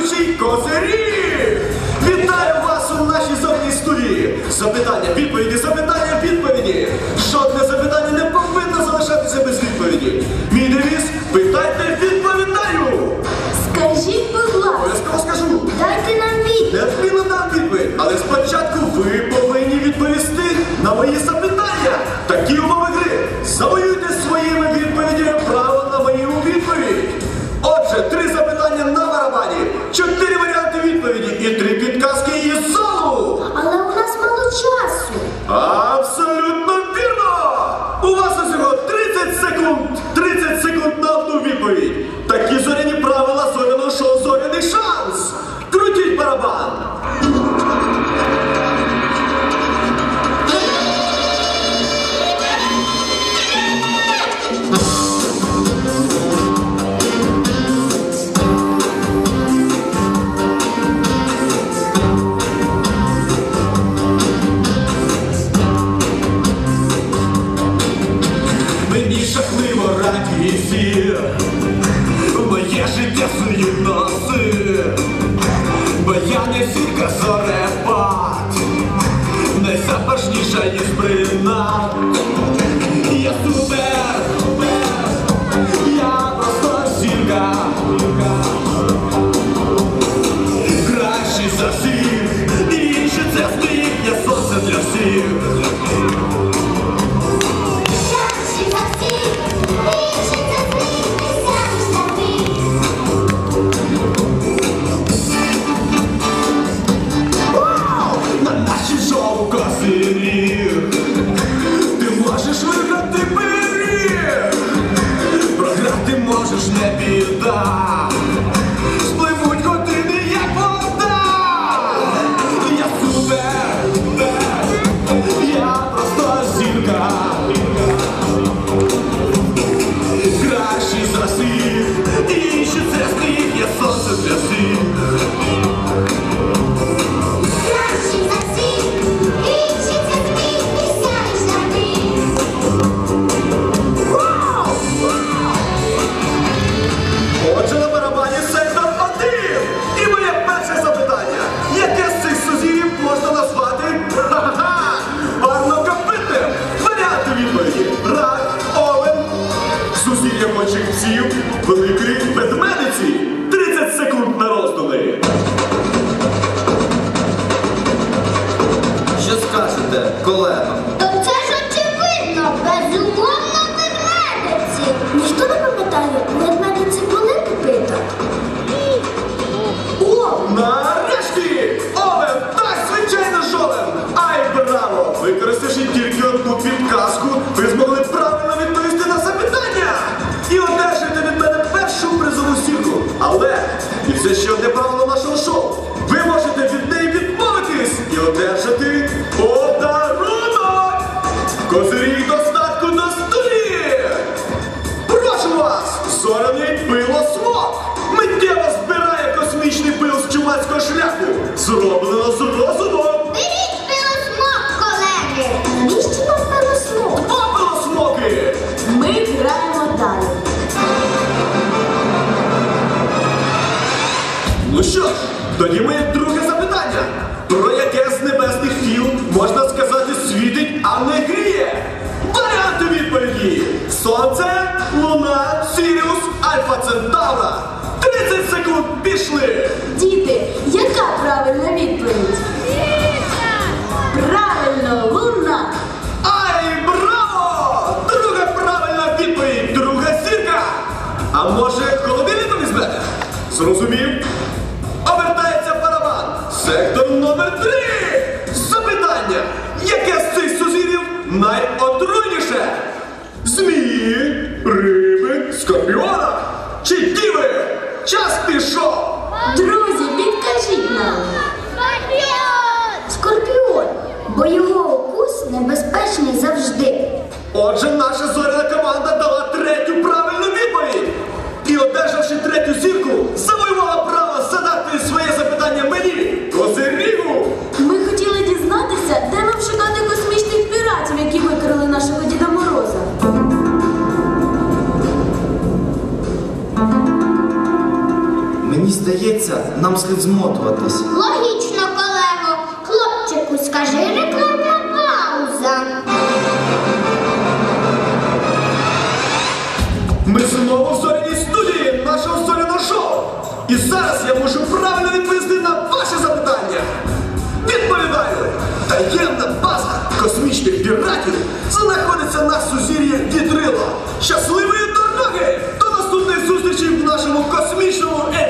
ведучий Козирів! Вітаю вас у нашій зорній студії! Запитання, відповіді, запитання, відповіді! Жодне запитання не повинно залишатися без відповіді. Мій девіз питайте, відповідаю! Скажіть, будь ласка, скажу! Дайте нам відповідь! Неодмінно дам відповідь, але спочатку ви повинні відповісти на мої запитання. Такі умови гри завоюють! Бо я не зірка зорепад, найзапашніша із принад. Біда сузір'я почівців, великої ведмедиці. 30 секунд на роздуми. Що скажете, колего? І це ще одне правило нашого шоу. Ви можете від неї відмовитись і одержати подарунок! Козирі достатку на столі! Прошу вас! Зоряний пилосмок! Миттєво збирає космічний пил з чумацького шляху! Зроблено що ж, тоді моє друге запитання. Про яке з небесних тіл можна сказати світить, а не гріє? Варіанти відповіді: Сонце, Луна, Сіріус, Альфа Центавра. 30 секунд пішли! Діти, яка правильна відповідь? Правильно, Сектор номер три. Запитання. Яке з цих сузір'їв найотруйніше? Змії, риби, скорпіона чи діви? Час пішов! Друзі, підкажіть нам. Скорпіон, бо його укус небезпечний завжди. Отже, наша зоряна Мені здається, нам слід змотуватись. Логічно, колего. Хлопчику, скажи рекламна пауза. Ми знову в зоряній студії нашого зоряного шоу. І зараз я можу правильно відповісти на ваші запитання. Відповідаю! Таємна база космічних піратів знаходиться на сузір'ї Вітрила. Щасливої дороги! До наступних зустрічей в нашому космічному ефірі!